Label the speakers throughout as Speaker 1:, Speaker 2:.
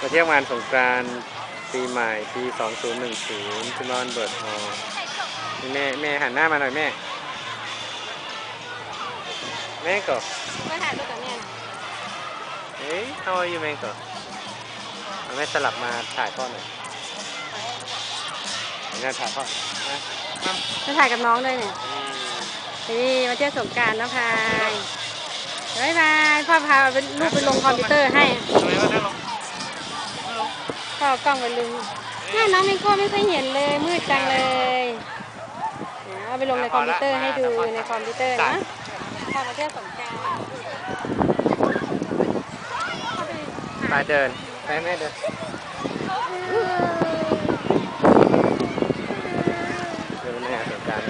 Speaker 1: มาเที่ยวงานสงกรานต์ปีใหม่ปี 2010ที่นอนเบิร์ดฮอล์แม่แม่หันหน้ามาหน่อยแม่ แม่ก็
Speaker 2: ก็ถ่ายรูปกับแม่หน่อย
Speaker 1: เฮ้ย how are you แม่ก็เอาแม่สลับมาถ่ายพ่อหน่อยเดี๋ยถ่ายพ่อนะ
Speaker 2: จะถ่ายกับน้องด้วยเนี่ยนี่มาเที่ยวสงการนะพาย บ๊ายบาย พ่อพาเป็นรูปไปลงคอมพิวเตอร์ให้ พ่อเอากล้องไปลุงหน้าน้องมิโก้ไม่ค่อยเห็นเลยมืดจังเลยเอาไปลงในคอมพิวเตอร์ให้ดูในคอมพิวเตอร์นะพามาเที่ยวสงกราร
Speaker 1: ไปเดินไปแม่เดิน เดินในงานสงกราร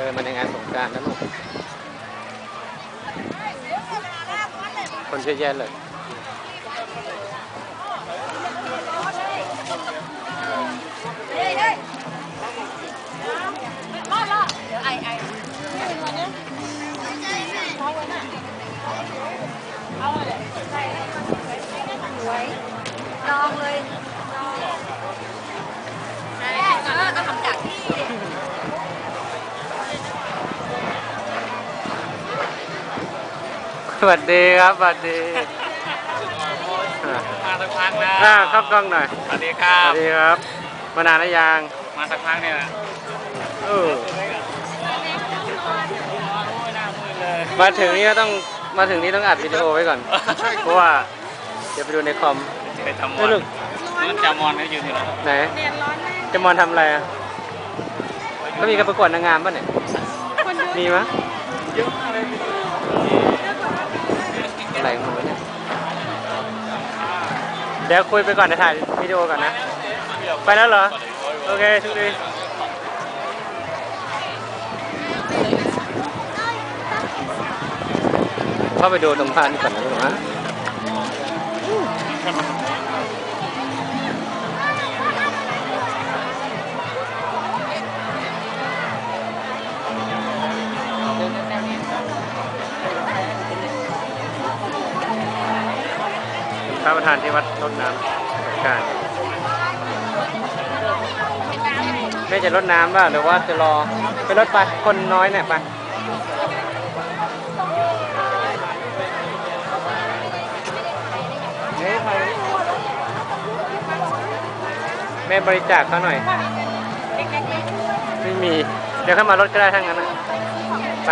Speaker 1: เดินมาในงานสงกรารนะลูก คน เยอะแยะเลย สวัสดีครับสวัสดี
Speaker 3: มาสักพักแล้ว
Speaker 1: อ่าเข้ากล้องหน่อย
Speaker 3: สวัสดีครั
Speaker 1: ส
Speaker 3: บ
Speaker 1: วัสดีครับ มานานแล้วยัง
Speaker 3: มาสักพักเนี่ย
Speaker 1: เออ
Speaker 3: โอ้ยหน้ามืดเลย
Speaker 1: มาถึงนี่ก็ต้อง มาถึงนี่ต้องอัดวิดีโอไว้ก่อนเพราะว่าเดี๋ยวไปดูในคอม
Speaker 3: ไปจำม
Speaker 1: เฮ้
Speaker 3: อยน
Speaker 1: ลูก
Speaker 3: นั่นจำมอนเขาอยู่ที่ไหน
Speaker 1: ไหน
Speaker 2: เรียนร้อนมาก
Speaker 1: จะมอนทำอะไรอะก็มีการประกวดนางงามป่ะเนี่ย
Speaker 2: คนดู
Speaker 1: มีมั้ย
Speaker 3: เยอะมากเลย
Speaker 1: เดี๋ยวคุยไปก่อนเดี๋ยวถ่ายวิดีโอก่อนนะ ไปแล้วเหรอ โอเคทุกทีเข้าไปดูตรงพานนี่ก่อนนะลูกนะ ประธานที่วัดรดน้ำสงการแม่จะรดน้ำป่ะหรือว่าจะรอไปรถไปคนน้อยเนี่ยไปเฮ้ยใครแม่บริจาคเขาหน่อย ไม่มี เดี๋ยวเข้ามารถก็ได้ทั้งนั้นนะไป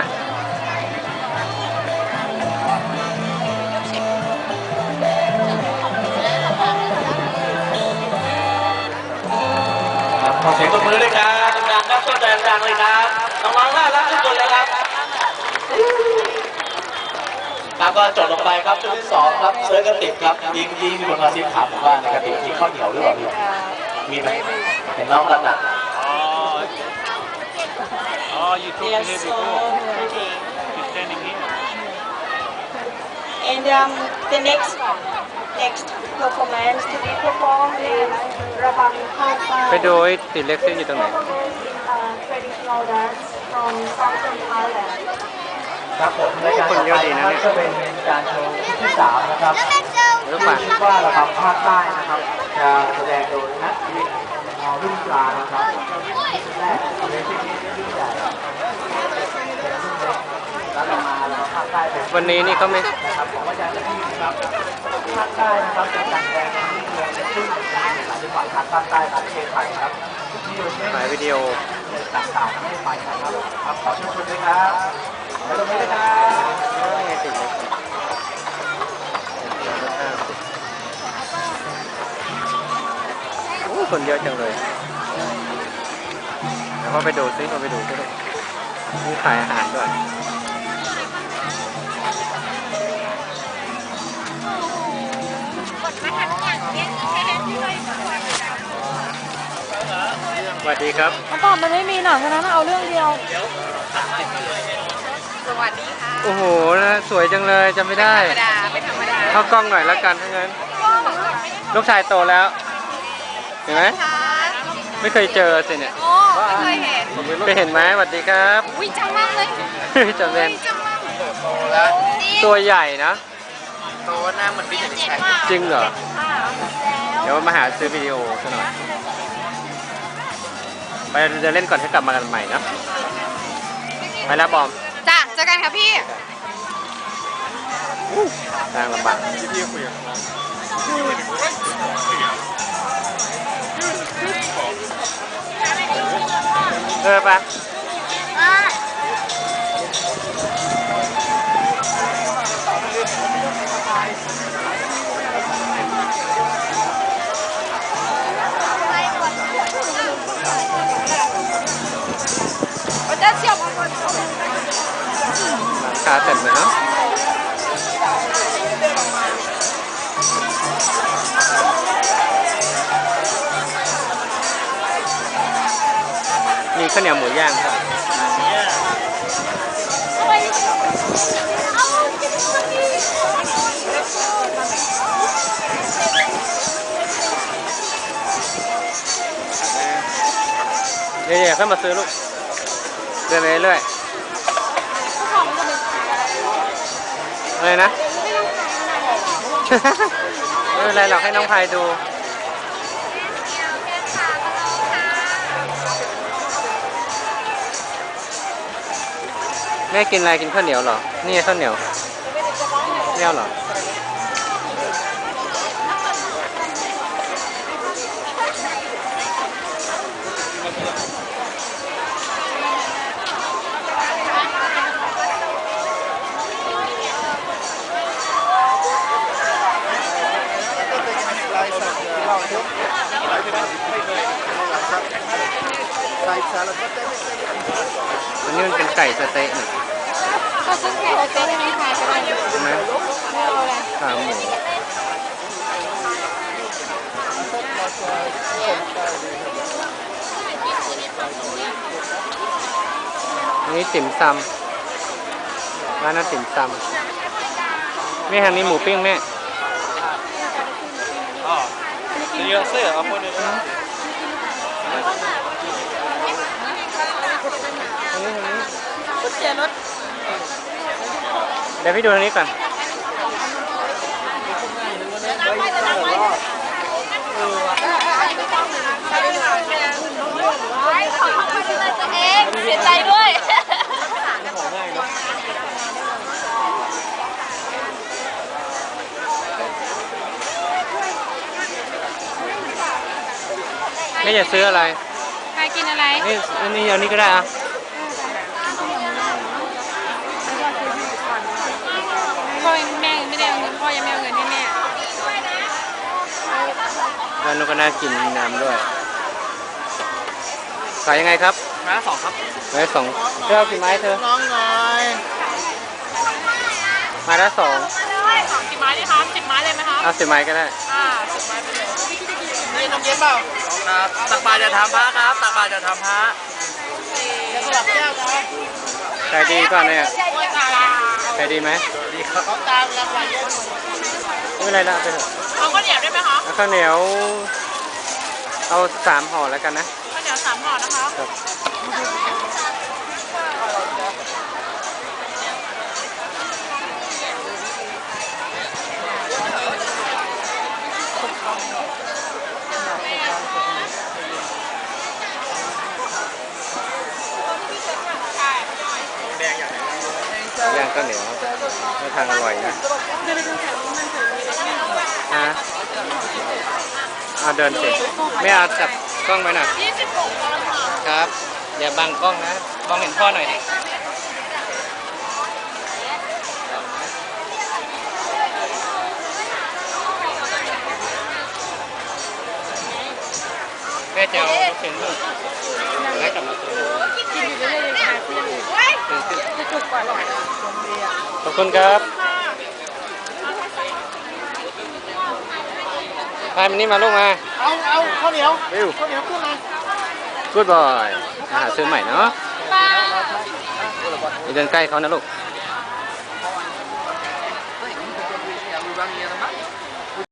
Speaker 4: เสียงตบมือด้วยครับดังๆครับช่วยดังๆเลยครับน้องๆน่ารักทุกคนเลยครับครับก็จบลงไปครับชุดที่สองครับเซิร์ฟกระติกครับยิงยิงมีคนมาซิบถามผมว่าในกระติกมีข้าวเหนียวหรือเปล่าพี่มีไหมเห็นน้องรักหนัก
Speaker 3: อ๋ออ๋อ you took me here before you standing here
Speaker 5: And um, the next one.
Speaker 1: ไปดูไอ้ติดเล็กซิอยู่ตรงไหน
Speaker 4: ครับผมในการต่อไปนะครับก็เป็นการโชว์ที่สามนะครับ
Speaker 1: แล้ป่ะ
Speaker 4: คิดว่าระบำภาคใต้นะครับ จะแสดงโดยนักวิทย์รุ่นกลางนะครับแรกเป็นที่ที่ใหญ่วัน
Speaker 1: นี้นี่เขาไม่
Speaker 4: นะครับของอาจารย์ที่ครับ ภาคใต้นะครับเป็นการแสดงที่เมืองซึ่งเป็นหลายจังหวัดทางภาคใต้ของประเทศไทยครับที่อยู่ใน
Speaker 1: ถ่ายวิดีโอ
Speaker 4: ต่างๆไม่ไปนะครับครับขอเชิญชวนด้วยครับแล้วตรงนี้นะครับ
Speaker 1: ไงติดเล็กโอ้คนเยอะจังเลยเดี๋ยวเขาไปดูซิเขาไปดูซิลูกมีขายอาหารด้วย วัสดีครับ
Speaker 2: เขาตอบมันไม่มีหนังฉะนั้นเอาเรื่องเดียว
Speaker 1: โอ้โหนะสวยจังเลยจำไม่ได้
Speaker 2: ไม่ธรรมดา
Speaker 1: ทเข้ากล้องหน่อยแล้วกันถ้างั้น ลูกชายโตแล้ว เห็นไหมไม่เคยเจอสิเนี่ย
Speaker 2: โอ้ไม่เคยเห็น
Speaker 1: ไปเห็นไหมสวัสดีครับ
Speaker 2: อุ้ยจังมากเลย
Speaker 1: จำเป็น
Speaker 2: จังมาก
Speaker 4: โตแล้ว
Speaker 1: ตัวใหญ่นะ
Speaker 4: โตหน้าเหมือนพี่จะแชร์
Speaker 1: จริงเหรอ เดี๋ยวมาหาซื้อวิดีโอซะหน่อย ไปเดินเล่นก่อนให้กลับมากันใหม่นะไปแล้วบอม
Speaker 2: จ้ะเจอกันค่ะพี่
Speaker 1: ทางลำบากเออปะ
Speaker 2: จะ
Speaker 1: คาเต็มเลยเนาะมีข้าวเหนียวหมูย่างครับเดี๋ยวๆค่อยมาซื้อลูก เดินไปเรื่อย อะไรนะ ไม่เป็นไรหรอกให้น้องพายดู แม่กินอะไรกินข้าวเหนียวเหรอ นี่ไงข้าวเหนียวเนียวเหรอ อันนี้มันเป็นไก่สะเต๊ะนี่
Speaker 2: ก็ซื้อไก่สเต๊ะให้น้องพายก็ได้
Speaker 1: ใช่ไหม
Speaker 2: ไม่เอาอะไร
Speaker 1: ขาหมูอันนี้ติ่มซำร้านนั้นติ่มซำแม่ทางนี้หมูปิ้งแม่
Speaker 3: เยอะเสื้อเอาคนเดียว
Speaker 1: ทางนี้ทางนี้
Speaker 2: เสียรถ
Speaker 1: เดี๋ยวพี่ดูทางนี้ก่อน
Speaker 2: เองเสียใจด้วย
Speaker 1: แม่จะซื้ออะไร
Speaker 2: ใครกินอะไร
Speaker 1: นี่อันนี้เอานี้ก็ได้อะ
Speaker 2: พ่อแม่ไม่ได้เอาเงินพ่อยังไม่เอาเงินให้แม่
Speaker 1: ร้านนู้นก็น่ากินมีน้ำด้วย ขายยังไงครับ
Speaker 3: ม้าสองครับ
Speaker 1: ไม้สองเธอเอากี่ไม้เธอ
Speaker 4: น้องหน่อย
Speaker 1: ไม้ละสอง
Speaker 2: สิบไม้เลยคะสิบไม้เลยไหมคะ
Speaker 1: เอาสิบไม้ก็ได้
Speaker 2: อ่าสิบไม้ไปเลย
Speaker 4: นี่น้องเย็นเปล่า
Speaker 3: ครับตักบาตรจะทำพระครับตักบาตรจะทำพระ
Speaker 4: สลับแก้วนะ
Speaker 1: ขายดีก่อนเนี่ยขายดีไหม
Speaker 3: ดีครับ
Speaker 4: เขาตามรางวัลเยอะ
Speaker 1: ไม่เป็นไรละเอาไปเถอะ
Speaker 2: เอาข้าวเหนียวได้ไหมคะ
Speaker 1: เอาข้าวเหนียว เอาสามห่อแล้วกันนะ
Speaker 2: ข้าวเหนียวสามห่อนะคะ
Speaker 1: ครับย่างข้าวเหนียวไม่ทางอร่อยนะ ฮะเอาเดินสิไม่เอาจับกล้องไว้หน่อย
Speaker 2: ยี่สิบหกบาทค่ะ
Speaker 1: ครับ อย่าบังกล้องนะมองเห็นพ่อหน่อยดิแม่จะเอาลูกชิ้นลูกแล้วกลับมาซื้อ
Speaker 2: กินอยู่เรื่อยๆเลยค่ะเพื่อนเลย
Speaker 1: ซื้อสิ
Speaker 2: จะจุกกว่าหรอ
Speaker 1: ขอบคุณครับ ไปมันนี่มาลูกมา
Speaker 4: เอาเอาข้าวเหนียว
Speaker 1: เร็ว
Speaker 4: ข้าวเหนียวขึ้นมา
Speaker 1: กูดบอยมาหาซื้อใหม่เนาะอย่าเดินใกล้เขานะลูก
Speaker 2: ค